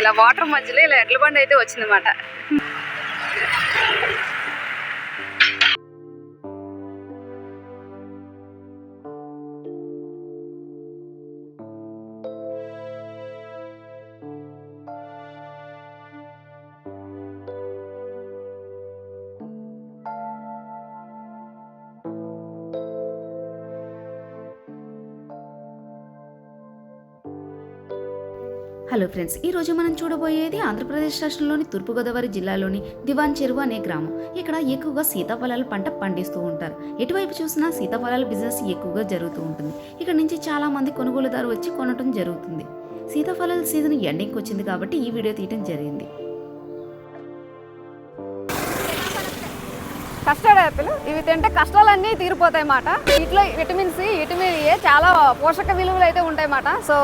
ఇలా వాటర్ మధ్యలో ఇలా ఎడ్ల బండి అయితే వచ్చిందన్నమాట. హలో ఫ్రెండ్స్ ఈ రోజు మనం చూడబోయేది ఆంధ్రప్రదేశ్ రాష్ట్రంలోని తూర్పుగోదావరి జిల్లాలోని దివాన్ చెరువు అనే గ్రామం. ఇక్కడ ఎక్కువగా సీతాఫలాల పంట పండిస్తూ ఉంటారు. ఎటువైపు చూసినా సీతాఫలాల బిజినెస్ ఎక్కువగా జరుగుతూ ఉంటుంది. ఇక్కడ నుంచి చాలా మంది కొనుగోలుదారు వచ్చి కొనటం జరుగుతుంది. సీతాఫలాల సీజన్ ఎండింగ్కి వచ్చింది కాబట్టి ఈ వీడియో తీయటం జరిగింది. Custard apple. ఇవి తింటే కష్టాలన్నీ తీరిపోతాయి అన్నమాట వీటిలో విటమిన్ సి విటమిన్ ఏ చాలా పోషక విలువలు అయితే ఉంటాయి అన్నమాట సో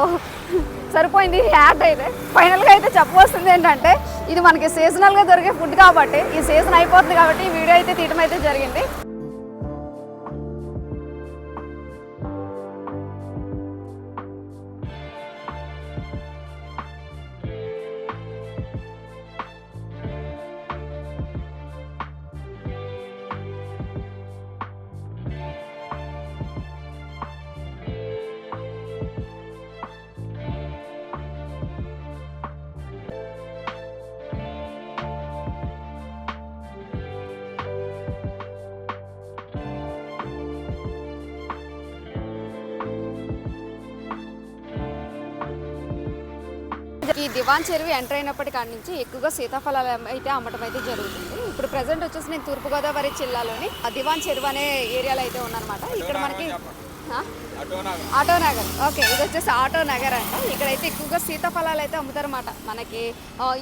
సరిపోయింది యాడ్ అయితే. ఫైనల్గా అయితే చెప్పవలసింది ఏంటంటే ఇది మనకి సీజనల్గా దొరికే ఫుడ్ కాబట్టి ఈ సీజన్ అయిపోతుంది కాబట్టి ఈ వీడియో అయితే తీయడం అయితే జరిగింది. ఈ దివాన్ చెరువు ఎంటర్ అయినప్పటి కాడి నుంచి ఎక్కువగా సీతాఫలాలు అయితే అమ్మటం అయితే జరుగుతుంది. ఇప్పుడు ప్రజెంట్ వచ్చేసి నేను తూర్పుగోదావరి జిల్లాలోని ఆ దివాన్ చెరువు అనే ఏరియాలో అయితే ఉన్నానమాట. ఇక్కడ మనకి? ఆటో నగర్ ఓకే ఇది వచ్చేసి ఆటో నగర్ అంట. ఇక్కడైతే ఎక్కువగా సీతాఫలాలు అయితే అమ్ముతారన్నమాట. మనకి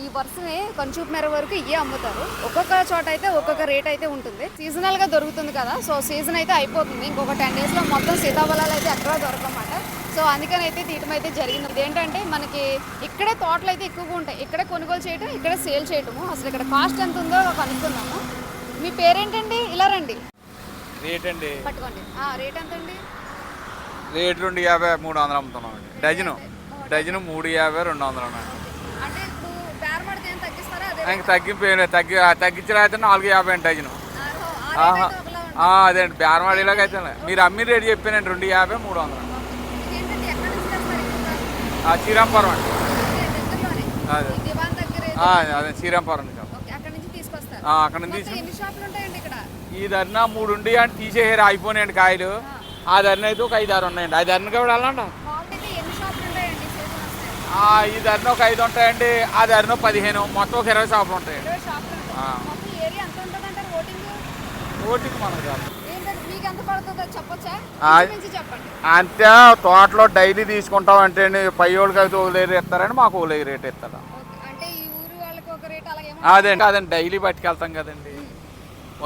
ఈ వరుసనే కొంచెం మేర వరకు ఇవే అమ్ముతారు. ఒక్కొక్క చోట అయితే ఒక్కొక్క రేట్ అయితే ఉంటుంది. సీజనల్గా దొరుకుతుంది కదా సో సీజన్ అయితే అయిపోతుంది. ఇంకొక టెన్ డేస్లో మొత్తం సీతాఫలాలు అయితే ఎక్కడ దొరకమాట సో అందుకని అయితే తీయటం అయితే జరిగింది. ఇదేంటంటే మనకి ఇక్కడే తోటలు అయితే ఎక్కువగా ఉంటాయి. ఇక్కడే కొనుగోలు చేయటం ఇక్కడే సేల్ చేయటము. అసలు ఇక్కడ కాస్ట్ ఎంత ఉందో కనుక్కుందాము మీ పేరేంటండి? ఇలా రండి. రేట్ అండి పట్టుకోండి రేట్ ఎంత అండి రేట్ రెండు యాభై మూడు వందలు అమ్ముతున్నాం అండి డజను. డజను. మూడు యాభై రెండు వందలు అండి అంటే ఇప్పుడు బేరమడితే తగ్గింపు ఏం లేదు. తగ్గి తగ్గించిన అయితే నాలుగు యాభై అండి డజను. అదే అండి. లేదు. మీరు అమ్మి రేట్ చెప్పానండి రెండు యాభై మూడు వందలు అండి ఇదేంటండి, ఎక్కడి నుంచి తెస్తారు ఎక్కువగా? ఆ, శ్రీరాంపురం అండి. అదే. అదే శ్రీరాంపురం అండి అక్కడి నుంచి ఈ ధరన మూడు ఉండి అంటే తీసేసారు అయిపోయినాయండి కాయలు. ఆ. ధరన అయితే ఒక ఐదు ఆరు ఉన్నాయండి. ఆ ధరన కూడా వెళ్ళండి ఈ ధరన ఒక ఐదు ఉంటాయండి ఆ ధరన పదిహేను మొత్తం ఒక ఇరవై షాపులు ఉంటాయండి. ఓటింగ్? మనకు అంతే తోటలో డైలీ తీసుకుంటాం అంటే పై వాళ్ళకి అయితే ఒక రేట్ ఇస్తారని మాకు ఒక రేట్ అలాగేమో అదండి అదండి డైలీ పట్టుకెళ్తాం కదండి.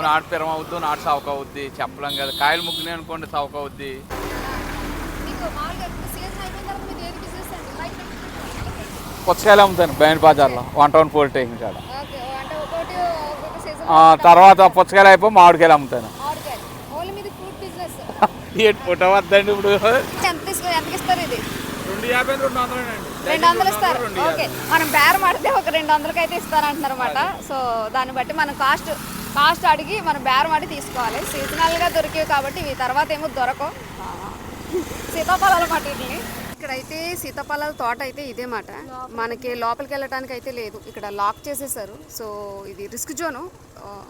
నాటు పిరం అవుద్ది నాటు సౌక అవుద్ది చెప్పలేం కదా. కాయలు ముగ్గునే అనుకోండి సౌక అవుద్ది. పుచ్చకాయలు అమ్ముతాను బయట బజార్లో వన్ టౌన్ పోల్ టేకింగ్ కాడ. తర్వాత పుచ్చకాయలు అయిపోయి మామిడికాయలు అమ్ముతాను ఆర్గానిక్ ఓన్లీ మీది ఫ్రూట్ బిజినెస్ ఏంటి ఫోటో వద్దండి ఇప్పుడు. ఎంత ఇస్తారు? ఇది? రెండు యాభై రెండు వందలు రెండు వందలు ఇస్తారు. ఓకే. మనం బేరం ఆడితే ఒక రెండు వందలకి అయితే ఇస్తారంటున్నారు అనమాట సో దాన్ని బట్టి మనం కాస్ట్ కాస్ట్ అడిగి మనం బేరం ఆడి తీసుకోవాలి. సీజనల్గా దొరికేవి కాబట్టి ఇవి తర్వాత ఏమో దొరకవు. సీతాఫలాల మాట వీటిని ఇక్కడైతే సీతాఫలాల తోట అయితే ఇదే మాట. మనకి లోపలికి వెళ్ళడానికి అయితే లేదు. ఇక్కడ లాక్ చేసేసారు. సో ఇది రిస్క్ జోను.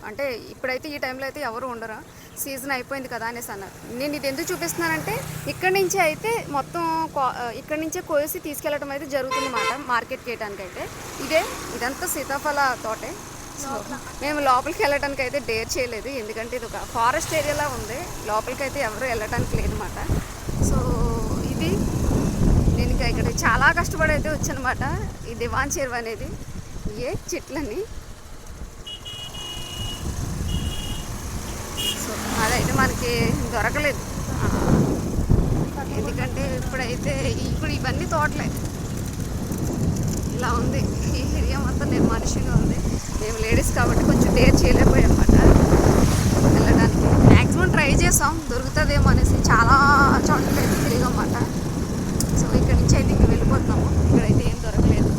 అంటే ఇప్పుడైతే ఈ టైంలో అయితే ఎవరు ఉండరు. సీజన్ అయిపోయింది కదా అనేసి అన్నారు. నేను ఇది ఎందుకు చూపిస్తున్నానంటే ఇక్కడి నుంచి అయితే మొత్తం ఇక్కడ ఇక్కడి నుంచే కోసి తీసుకెళ్ళడం అయితే జరుగుతుంది మాట. మార్కెట్కి వేయడానికి అయితే ఇదే ఇదంతా సీతాఫల తోటే. సో మేము లోపలికి వెళ్ళడానికి అయితే డేర్ చేయలేదు. ఎందుకంటే ఇది ఒక ఫారెస్ట్ ఏరియాలా ఉంది. లోపలికి అయితే ఎవరు వెళ్ళడానికి లేదన్నమాట సో ఇది నేను ఇంకా ఇక్కడ చాలా కష్టపడి అయితే వచ్చనమాట ఈ దివాన్ చెరువు అనేది. ఏ చెట్లని. సో అదైతే మనకి దొరకలేదు. ఎందుకంటే ఇప్పుడైతే ఇప్పుడు ఇవన్నీ తోటలే. ఇలా ఉంది. ఈ ఏరియా మొత్తం మనిషిగా ఉంది. మేము లేడీస్ కాబట్టి కొంచెం డేర్ చేయలేకపోయామన్నమాట వెళ్ళడానికి. మ్యాక్సిమం ట్రై చేసాం. దొరుకుతుందేమో అనేసి చాలా చోట్ల వస్తాము ఇక్కడైతే ఏం దొరకలేదు.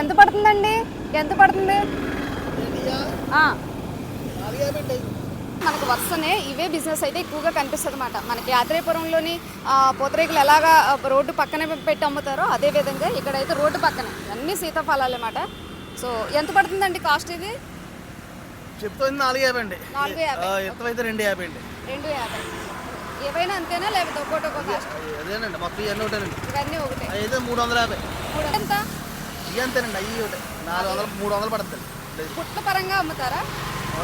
ఎంత పడుతుందండి? ఎంత పడుతుంది? మనకు వస్తనే ఇవే బిజినెస్ అయితే ఎక్కువగా కనిపిస్తుంది అనమాట మనకి యాత్రేపురంలోని పూతరేకులు ఎలాగా రోడ్డు పక్కనే పెట్టి అమ్ముతారో అదే విధంగా ఇక్కడైతే రోడ్డు పక్కనే. అన్నీ సీతాఫలాలు అనమాట సో ఎంత పడుతుందండి కాస్ట్ ఇది? చెప్తుంది నాలుగు యాభై అండి. నాలుగు యాభై. ఆ, ఎత్తు అయితే రెండు యాభై అండి. రెండు యాభై. ఏవైనా అంతేనా లేకపోతే ఒక్కోటి ఒక్కో కాస్ట్ అదేనండి మొత్తం ఇవన్నీ ఒకటేనండి. ఇవన్నీ ఒకటే. అయితే మూడు వందల యాభై. మూడు ఎంత? ఇవి అంతేనండి అవి ఒకటే. నాలుగు వందలు మూడు వందలు పడుతుంది పుట్ల పరంగా అమ్ముతారా?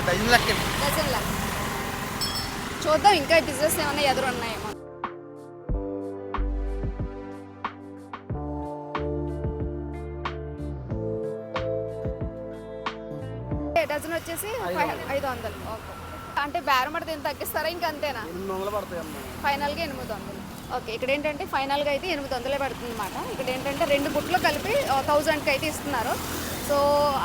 డజన్ లెక్క డజన్ లెక్క. చూద్దాం ఇంకా బిజినెస్ ఏమైనా ఎదురు వచ్చేసి ఐదు వందలు ఓకే. అంటే బేరం పడితే ఎంత తగ్గిస్తారా? ఇంకా అంతేనా? ఫైనల్గా ఎనిమిది వందలు. ఓకే ఇక్కడ ఏంటంటే ఫైనల్గా అయితే ఎనిమిది వందలే పడుతుంది అనమాట ఇక్కడ ఏంటంటే రెండు బుట్లు కలిపి థౌజండ్కి అయితే ఇస్తున్నారు. సో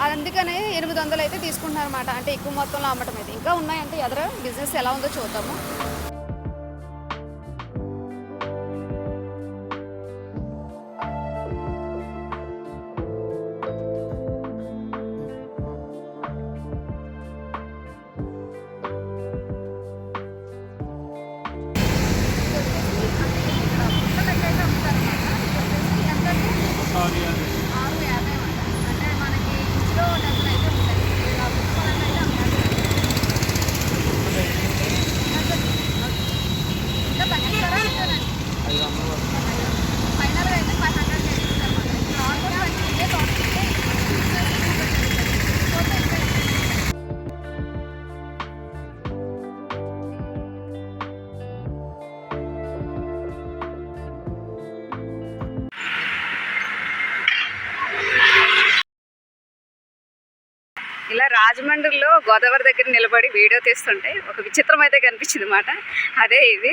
అందుకనే ఎనిమిది వందలు అయితే తీసుకుంటున్నారు అనమాట అంటే ఎక్కువ మొత్తంలో అమ్మటం అయితే. ఇంకా ఉన్నాయంటే ఎదర బిజినెస్ ఎలా ఉందో చూద్దాము. రాజమండ్రిలో గోదావరి దగ్గర నిలబడి వీడియో తీస్తుంటే ఒక విచిత్రం అయితే కనిపించింది అనమాట అదే ఇది.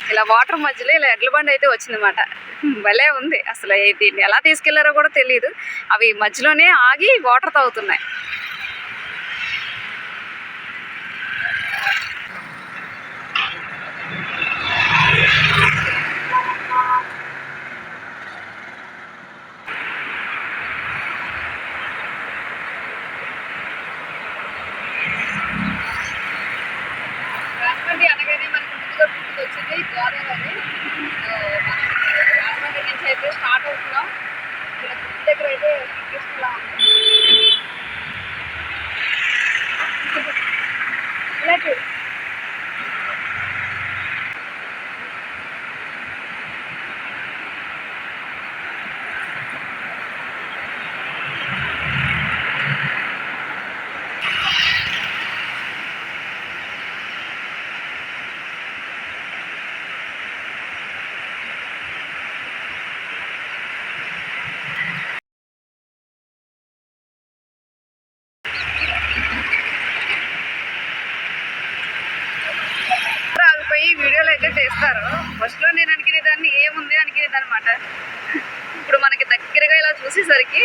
ఇలా వాటర్ మధ్యలో ఇలా ఎడ్ల బండి అయితే వచ్చిందన్నమాట భలే ఉంది. అసలు దీన్ని ఎలా తీసుకెళ్ళారో కూడా తెలియదు అవి మధ్యలోనే ఆగి వాటర్ తాగుతున్నాయి రాజమండ్రి అనగానే మనకు ముందుగా గుర్తుకొచ్చింది గోదావరి సో, మనం రాజమండ్రి నుంచి అయితే స్టార్ట్ అవుతుందా? దగ్గర అయితే తీసుకున్నాం ఉంది ఇలా చూడు. ఆగిపోయి వీడియోలు అయితే చేస్తారు. ఫస్ట్లో నేను అనుకునేదాన్ని ఏముంది అనుకునేదనమాట ఇప్పుడు మనకి దగ్గరగా ఇలా చూసేసరికి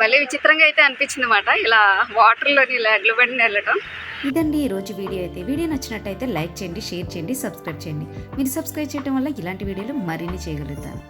భలే విచిత్రంగా అయితే అనిపించింది అనమాట ఇలా వాటర్లోని ఇలా ఎడ్ల బండి వెళ్ళటం ఇదండి ఈ రోజు వీడియో అయితే. వీడియో నచ్చినట్టయితే లైక్ చేయండి షేర్ చేయండి సబ్స్క్రైబ్ చేయండి. మీరు సబ్స్క్రైబ్ చేయడం వల్ల ఇలాంటి వీడియోలు మరిన్ని చేయగలుగుతారు